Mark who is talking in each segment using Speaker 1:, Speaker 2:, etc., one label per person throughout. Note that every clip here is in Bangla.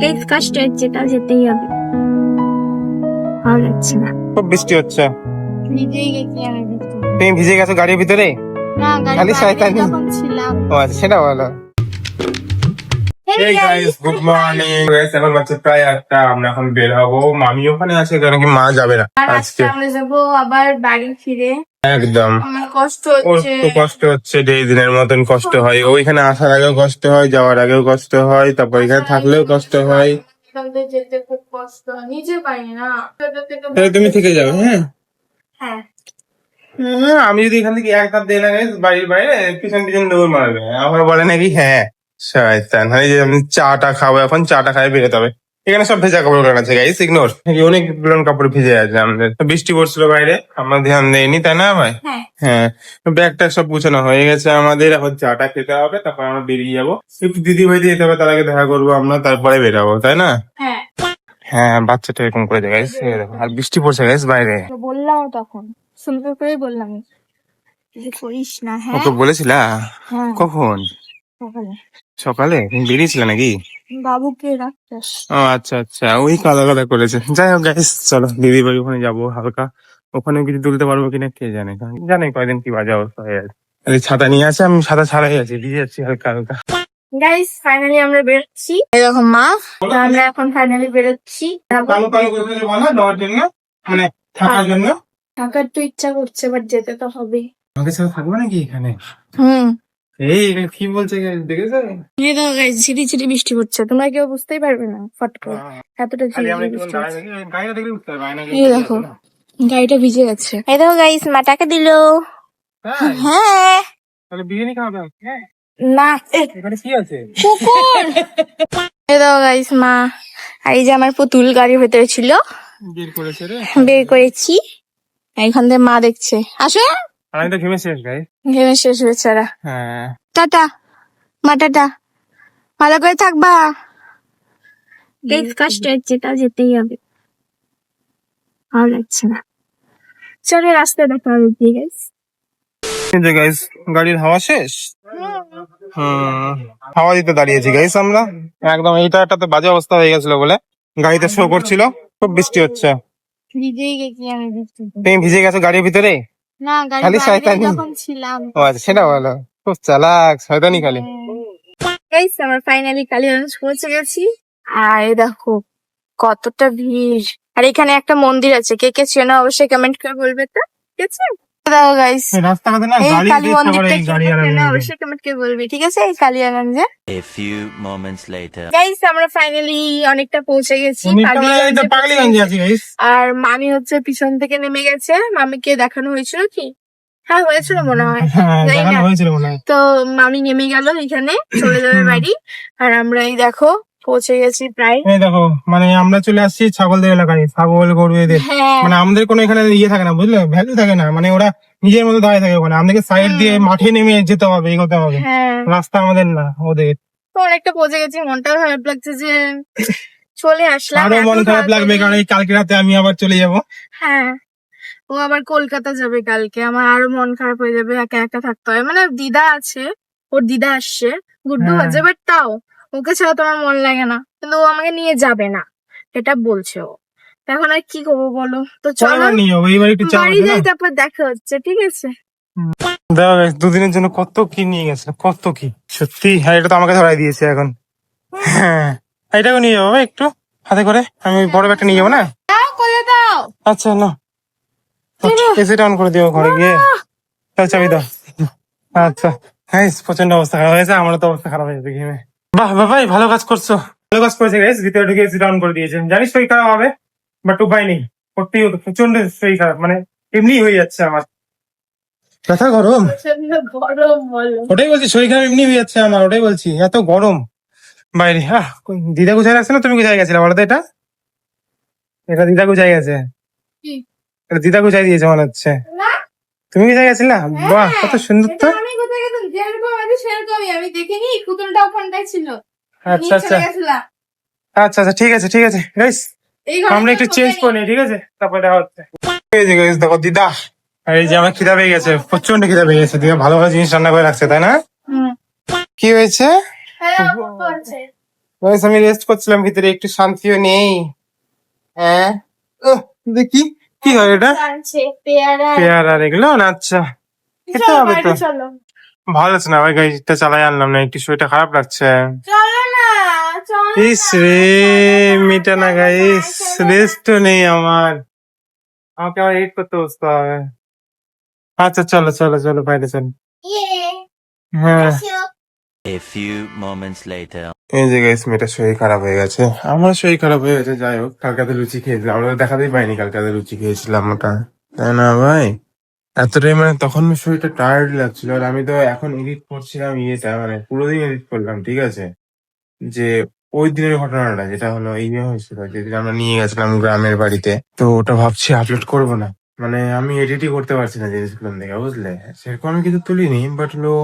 Speaker 1: বেশ কষ্ট হচ্ছে তাও যেতেই হবে ভালো লাগছে না
Speaker 2: খুব বৃষ্টি হচ্ছে।
Speaker 1: গেছি আমি
Speaker 2: তুমি ভিজে গেছো গাড়ির ভিতরে?
Speaker 1: না গাড়ি
Speaker 2: শয়তানি। ও আচ্ছা সেটা বলো।
Speaker 1: Hey
Speaker 2: Hey
Speaker 1: guys!
Speaker 2: guys, good morning. Guys, এখন বাচ্চা প্রায় আটটা আমরা এখন বের হব। মামি ওখানে আছে কারণ কি মা যাবে না
Speaker 1: আজকে
Speaker 2: আজকে।
Speaker 1: আমরা যাব আবার বাড়ি ফিরে।
Speaker 2: একদম।
Speaker 1: কষ্ট হচ্ছে।
Speaker 2: কষ্ট হচ্ছে ডেই দিনের মতন কষ্ট হয়। ওইখানে আসার আগেও কষ্ট হয় যাওয়ার আগেও কষ্ট হয় তারপর এখানে থাকলেও কষ্ট হয়।
Speaker 1: যেতে খুব কষ্ট নিজে পারি না।
Speaker 2: তাহলে তুমি থেকে যাবে হ্যাঁ?
Speaker 1: হ্যাঁ।
Speaker 2: আমি যদি এখান থেকে এক ধাপ দিয়ে বাড়ির বাইরে পিছন পিছন দৌড় মারবে। আবার বলে নাকি হ্যাঁ শয়তান। যে আমি চাটা খাব এখন চাটা খাই বেরোতে হবে। এখানে সব ভেজা কাপড় কাটা আছে গাইস ইগনোর অনেকগুলো কাপড় ভিজে আছে আমাদের। তো বৃষ্টি পড়ছিল বাইরে আমরা ধ্যান দেয়নি তাই না ভাই?
Speaker 1: হ্যাঁ।
Speaker 2: হ্যাঁ ব্যাগটা সব গুছানো হয়ে গেছে আমাদের। এখন চাটা খেতে হবে তারপর আমরা বেরিয়ে যাব। একটু দিদি ভাই যেতে হবে তার আগে দেখা করব আমরা তারপরে বেরাবো তাই না?
Speaker 1: হ্যাঁ।
Speaker 2: হ্যাঁ বাচ্চাটা এরকম করে যায় গাইস আর বৃষ্টি পড়ছে গাইস বাইরে।
Speaker 1: বললাম তখন সুন্দর করে বললাম। করিস না হ্যাঁ।
Speaker 2: ওকে বলেছিলা?
Speaker 1: হ্যাঁ।
Speaker 2: কখন?
Speaker 1: সকালে।
Speaker 2: সকালে? তুমি বেরিয়েছিলে নাকি?
Speaker 1: বাবুকে রাখতাস
Speaker 2: ও আচ্ছা আচ্ছা। ওই কাদা কাদা করেছে। যাই হোক গাইস চলো দিদি বাড়ি ওখানে যাব হালকা। ওখানে কিছু তুলতে পারব কিনা কে জানে। জানে কয়দিন কি বাজে অবস্থা হয়ে আছে। আরে ছাতা নিয়ে আছে আমি ছাতা ছাড়াই আছি। ভিজে যাচ্ছি হালকা হালকা।
Speaker 1: গাইস ফাইনালি আমরা বেরোচ্ছি। এরকম মা আমরা এখন ফাইনালি বেরোচ্ছি।
Speaker 2: কালো কালো করে না দেওয়ার জন্য মানে থাকার জন্য।
Speaker 1: থাকার তো ইচ্ছা করছে বাট যেতে তো হবে
Speaker 2: আমাকে সাথে থাকবে নাকি এখানে?
Speaker 1: হুম।
Speaker 2: এই কি বলছে দেখেছ?
Speaker 1: এই তো গাইস ঝিরি ঝিরি বৃষ্টি পড়ছে তোমরা কেউ বুঝতেই পারবে না ফট করে। এতটা ঝিরি বৃষ্টি হচ্ছে। এই দেখো গাড়িটা ভিজে গেছে এই দেখো গাইস মা টাকা দিল হ্যাঁ।
Speaker 2: তাহলে বিরিয়ানি খাওয়াবে হ্যাঁ?
Speaker 1: না।
Speaker 2: এখানে কি আছে?
Speaker 1: কুকুর এই দেখো গাইস মা এই যে আমার পুতুল গাড়ির ভেতরে ছিল
Speaker 2: বের করেছে রে।
Speaker 1: বের করেছি। এখান থেকে মা দেখছে। আসো।
Speaker 2: আমি তো ঘেমে শেষ গাই
Speaker 1: ঘেমে শেষ বেচারা।
Speaker 2: হ্যাঁ।
Speaker 1: টাটা মা টাটা। ভালো করে থাকবা। বেশ কষ্ট হচ্ছে তাও যেতেই হবে। ভালো লাগছে না। চলো রাস্তায় দেখা হবে ঠিক আছে?
Speaker 2: যে গাইস গাড়ির হাওয়া শেষ? হুম হাওয়া দিতে দাঁড়িয়েছি গাইস আমরা। একদম এইটা একটা তো বাজে অবস্থা হয়ে গেছিল বলে। গাড়িতে শো করছিল খুব বৃষ্টি হচ্ছে।
Speaker 1: ভিজেই গেছি আমি
Speaker 2: তুমি ভিজে গেছো গাড়ির ভিতরে?
Speaker 1: না
Speaker 2: খালি শয়তানি।
Speaker 1: ছিলাম।
Speaker 2: ও আচ্ছা সেটা বলো খুব চালাক শয়তানি খালি।
Speaker 1: গাইস আমরা ফাইনালি কালীগঞ্জ পৌঁছে গেছি। আর দেখো কতটা ভিড়। আর এখানে একটা মন্দির আছে কে কে চেনো অবশ্যই কমেন্ট করে বলবে তো। ঠিক আছে? দেখো গাইস এই কালী মন্দিরটা অবশ্যই বলবি? ঠিক আছে এই কালিয়াগঞ্জে আমরা ফাইনালি অনেকটা পৌঁছে গেছি
Speaker 2: পাগলিগঞ্জে আছি গাইস
Speaker 1: আর মামি হচ্ছে পিছন থেকে নেমে গেছে। মামিকে দেখানো হয়েছিল কি? হ্যাঁ হয়েছিল মনে হয়।
Speaker 2: হ্যাঁ। হয়েছিল মনে হয়।
Speaker 1: তো মামি নেমে গেল এখানে চলে যাবে বাড়ি। আর আমরা এই দেখো পৌঁছে গেছি প্রায়।
Speaker 2: এই দেখো মানে আমরা চলে আসছি ছাগলদের এলাকায় ছাগল গরু এদের।
Speaker 1: হ্যাঁ।
Speaker 2: মানে আমাদের কোনো এখানে ইয়ে থাকে না বুঝলে? ভ্যালু থাকে না মানে ওরা নিজের মতো দাঁড়িয়ে থাকে ওখানে। আমাদেরকে সাইড দিয়ে মাঠে নেমে যেতে হবে এগোতে হবে।
Speaker 1: হ্যাঁ।
Speaker 2: রাস্তা আমাদের না ওদের।
Speaker 1: তো অনেকটা পৌঁছে গেছি মনটাও খারাপ লাগছে যে চলে আসলাম আরও
Speaker 2: মন খারাপ লাগবে কারণ এই কালকে রাতে আমি আবার চলে যাব।
Speaker 1: হ্যাঁ। ও আবার কলকাতা যাবে কালকে আমার আরও মন খারাপ হয়ে যাবে একা একা থাকতে হয়। মানে দিদা আছে ওর দিদা আসছে গুড্ডু
Speaker 2: হ্যাঁ।
Speaker 1: আছে বাট তাও। ওকে ছাড়া তো আমার মন লাগে না। কিন্তু ও আমাকে নিয়ে যাবে না এটা বলছে ও। এখন আর কি করব বলো? তো চলো বাড়ি যাই তারপর দেখা হচ্ছে ঠিক আছে?
Speaker 2: দেখো দুদিনের জন্য কত কি নিয়ে গেছে কত কি? সত্যি হ্যাঁ এটা তো আমাকে ধরাই দিয়েছে এখন। হ্যাঁ এটাকে নিয়ে যাব একটু হাতে করে। আমি বড় ব্যাগটা নিয়ে যাব না?
Speaker 1: দাও
Speaker 2: আচ্ছা না এসিটা অন করে দিও ঘরে গিয়ে। চাবি দাও। আচ্ছা হ্যাঁ প্রচণ্ড অবস্থা খারাপ হয়েছে আমারও তো অবস্থা খারাপ হয়েছে ঘেমে বাহ বাহ ভাই ভালো কাজ করছ। ভালো কাজ করেছে গাইস ভিতরে ঢুকে অন করে দিয়েছেন জানিস শরীর খারাপ হবে বাট উপায় নেই। করতেই হতো প্রচণ্ড শরীর খারাপ মানে এমনি হয়ে যাচ্ছে আমার। ব্যথা গরম?
Speaker 1: গরম
Speaker 2: ওটাই বলছি শরীর খারাপ এমনি হয়ে যাচ্ছে আমার ওটাই বলছি এত গরম। বাইরে হ্যাঁ দিদা গুছাই রাখছে না? তুমি কোথায় গেছিলে বলো তো এটা? এটা দিদা গুছাই গেছে? এটা দিদা গুছাই দিয়েছে মনে হচ্ছে? তুমি কোথায় গেছিলে? বাহ কত সুন্দর তো।
Speaker 1: আমি কোথায় গেছিলাম? যেরকম আছে সেরকমই আমি দেখিনি পুতুলটা ওখানটায় ছিল।
Speaker 2: আচ্ছা আচ্ছা। আচ্ছা আচ্ছা ঠিক আছে ঠিক আছে। গাইস আমরা একটু চেঞ্জ করে নিই। ঠিক আছে? তারপরে দেখা হচ্ছে। এই যে গাইস দেখো দিদা এই যে আমার খিদা পেয়ে গেছে প্রচণ্ড খিদা পেয়ে গেছে। দিদা ভালো ভালো জিনিস রান্না করে রাখছে তাই না?
Speaker 1: হুম।
Speaker 2: কি হয়েছে?
Speaker 1: হ্যাঁ
Speaker 2: গাইস আমি রেস্ট করছিলাম ভিতরে একটু শান্তিও নেই। হ্যাঁ? দেখি কি হয় এটা?
Speaker 1: আনছে পেয়ারা
Speaker 2: পেয়ারা এগুলো? না আচ্ছা। খেতে হবে তো। ভালো লাগছে না ভাই? গাড়িটা চালাই আনলাম না। একটু শরীরটা খারাপ লাগছে। ইস রে মিটা না গাইস রেস্ট নেই আমার। আমাকে আবার এডিট করতে বসতে হবে। আচ্ছা চলো চলো চলো বাইরে চলো।
Speaker 1: ইয়ে
Speaker 2: হ্যাঁ।
Speaker 3: A few moments later.
Speaker 2: এই যে গাইস মেয়েটার শরীর খারাপ হয়ে গেছে। আমার শরীর খারাপ হয়ে গেছে, যাই হোক, কালকাতে লুচি খেয়েছিলাম। আমরা দেখাতেই পাইনি কালকাতে লুচি খেয়েছিলাম ওটা। তাই না ভাই? এতটাই মানে তখন শরীরটা টায়ার্ড লাগছিল আর আমি তো এখন এডিট করছিলাম ইয়েটা মানে পুরো দিন এডিট করলাম, ঠিক আছে? যে ওই দিনের ঘটনাটা, যেটা হলো, এই হয়েছিল, যেদিন আমরা নিয়ে গেছিলাম গ্রামের বাড়িতে। তো ওটা ভাবছি আপলোড করব না। মানে আমি এডিটই করতে পারছি না জিনিসগুলো দেখে, বুঝলে? সেরকম আমি কিছু তুলিনি বাট হলো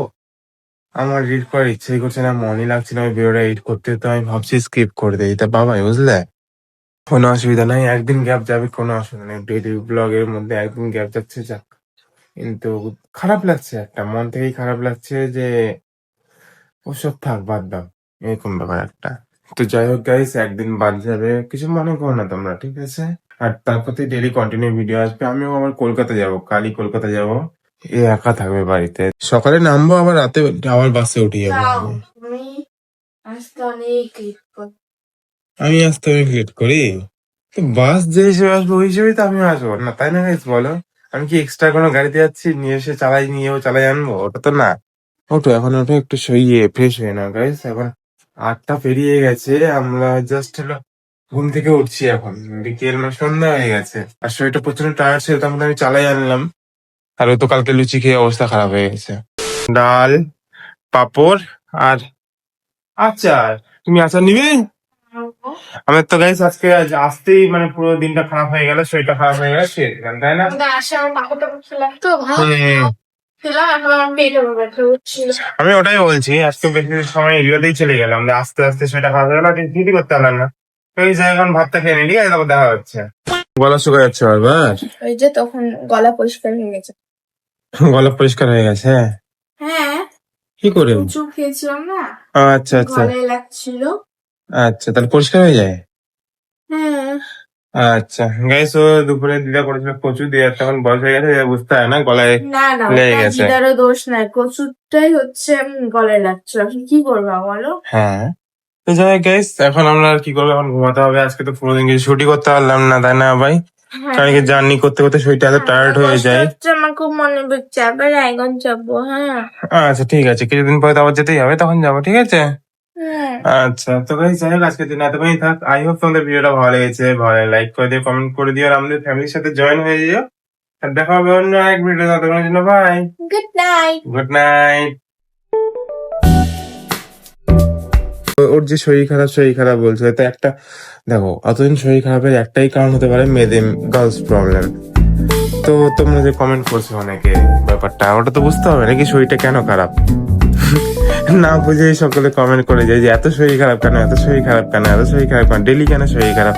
Speaker 2: আমার রিড করার ইচ্ছেই করছে না মনে লাগছে না আমি ভিডিওটা এডিট করতে, তো আমি ভাবছি স্কিপ করে দিই। তা বাবাই, বুঝলে? কোনো অসুবিধা নাই, একদিন গ্যাপ যাবে, কোনো অসুবিধা নেই। ডেলি ব্লগের মধ্যে একদিন গ্যাপ যাচ্ছে, যাক। কিন্তু খারাপ লাগছে একটা, মন থেকেই খারাপ লাগছে যে ওসব থাক, বাদ দাও। এরকম ব্যাপার একটা। তো যাই হোক গাইস একদিন বাদ যাবে, কিছু মনে করো না তোমরা, ঠিক আছে? আর তারপর ডেলি কন্টিনিউ ভিডিও আসবে, আমিও আবার কলকাতা যাব, কালই কলকাতা যাব। এ একা থাকবে বাড়িতে। সকালে নামবো আবার রাতে আবার বাসে উঠে যাব।
Speaker 1: আমি আজকে অনেক লেট করছি
Speaker 2: আমি আসতে অনেক লেট করি? তো বাস যে হিসেবে আসব ওই হিসেবেই তো আমি আসব। না তাই না গাইস বলো। আমি কি এক্সট্রা কোনো গাড়িতে যাচ্ছি নিয়ে এসে চালাই নিয়েও চালাই আনব? ওটা তো না। ওটো এখন ওটা একটু সইয়ে ফ্রেশ হয়ে না গাইস এখন আটটা পেরিয়ে গেছে। আমরা জাস্ট হলো ঘুম থেকে উঠছি এখন। বিকেল মানে সন্ধ্যা হয়ে গেছে। আর শরীরটা প্রচণ্ড টায়ার্ড ছিল তখন আমি চালাই আনলাম। আর ও তো কালকে লুচি খেয়ে অবস্থা খারাপ হয়ে গেছে। ডাল পাপড় আর আচার। তুমি আচার নিবে? আমার তো গাইস আজকে আজ আসতেই মানে পুরো দিনটা খারাপ হয়ে গেল শরীরটা খারাপ হয়ে গেল তাই না? আমি ওটাই বলছি আজকে বেশি সময় এরিয়াতেই চলে গেলাম আস্তে আস্তে শরীরটা খারাপ হয়ে গেল আর কিছু করতে পারলাম না। এই জায়গায় এখন ভাতটা খেয়ে নিলি তারপর দেখা হচ্ছে। গলা শুকা যাচ্ছে বারবার?
Speaker 1: ওই যে তখন গলা পরিষ্কার হয়ে গেছে।
Speaker 2: গলা পরিষ্কার হয়ে গেছে
Speaker 1: হ্যাঁ?
Speaker 2: কি করে?
Speaker 1: কচু খেয়েছিলাম না?
Speaker 2: আচ্ছা আচ্ছা।
Speaker 1: গলায় লাগছিল।
Speaker 2: আচ্ছা তাহলে পরিষ্কার হয়ে যায়?
Speaker 1: হ্যাঁ।
Speaker 2: আচ্ছা গাইস ও দুপুরে দিদা করেছিল প্রচুর দিদার তখন বয়স হয়ে গেছে বুঝতে হয় না গলায়
Speaker 1: না না
Speaker 2: লেগে গেছে।
Speaker 1: দিদারও দোষ নাই কচুরটাই হচ্ছে গলায় লাগছিল। কি করব বলো?
Speaker 2: হ্যাঁ। তো যাই গাইস এখন আমরা আর কি করব? এখন ঘুমাতে হবে আজকে তো পুরো দিন কিছু ছুটি করতে পারলাম না তাই না ভাই?
Speaker 1: হ্যাঁ
Speaker 2: কারণ কি জার্নি করতে করতে শরীরটা এত টায়ার্ড হয়ে যায়।
Speaker 1: হচ্ছে, আমার খুব মনে পড়ছে। আবার রায়গঞ্জ যাব হ্যাঁ।
Speaker 2: আচ্ছা ঠিক আছে। কিছুদিন পরে তো আবার যেতেই হবে তখন যাব ঠিক আছে?
Speaker 1: হ্যাঁ।
Speaker 2: আচ্ছা তো গাইস যাই হোক আজকের দিন এতক্ষণই থাক। আই হোপ তোমাদের ভিডিওটা ভালো লেগেছে ভালো লাইক করে দিও কমেন্ট করে দিও আর আমাদের ফ্যামিলির সাথে জয়েন হয়ে যেও। আর দেখা হবে অন্য এক ভিডিও ততক্ষণের জন্য bye
Speaker 1: good night
Speaker 2: good night ওর যে শরীর খারাপ শরীর খারাপ বলছে তো একটা, দেখো, অতদিন শরীর খারাপের একটাই কারণ হতে পারে মেয়েদের গার্লস প্রবলেম তো তোমরা যে কমেন্ট করছ অনেকে, ব্যাপারটা, ওটা তো বুঝতে হবে, নাকি শরীরটা কেন খারাপ? না বুঝে সকলে কমেন্ট করে যায় যে, এত শরীর খারাপ কেন, এত শরীর খারাপ কেন, এত শরীর খারাপ কেন ডেলি কেন শরীর খারাপ?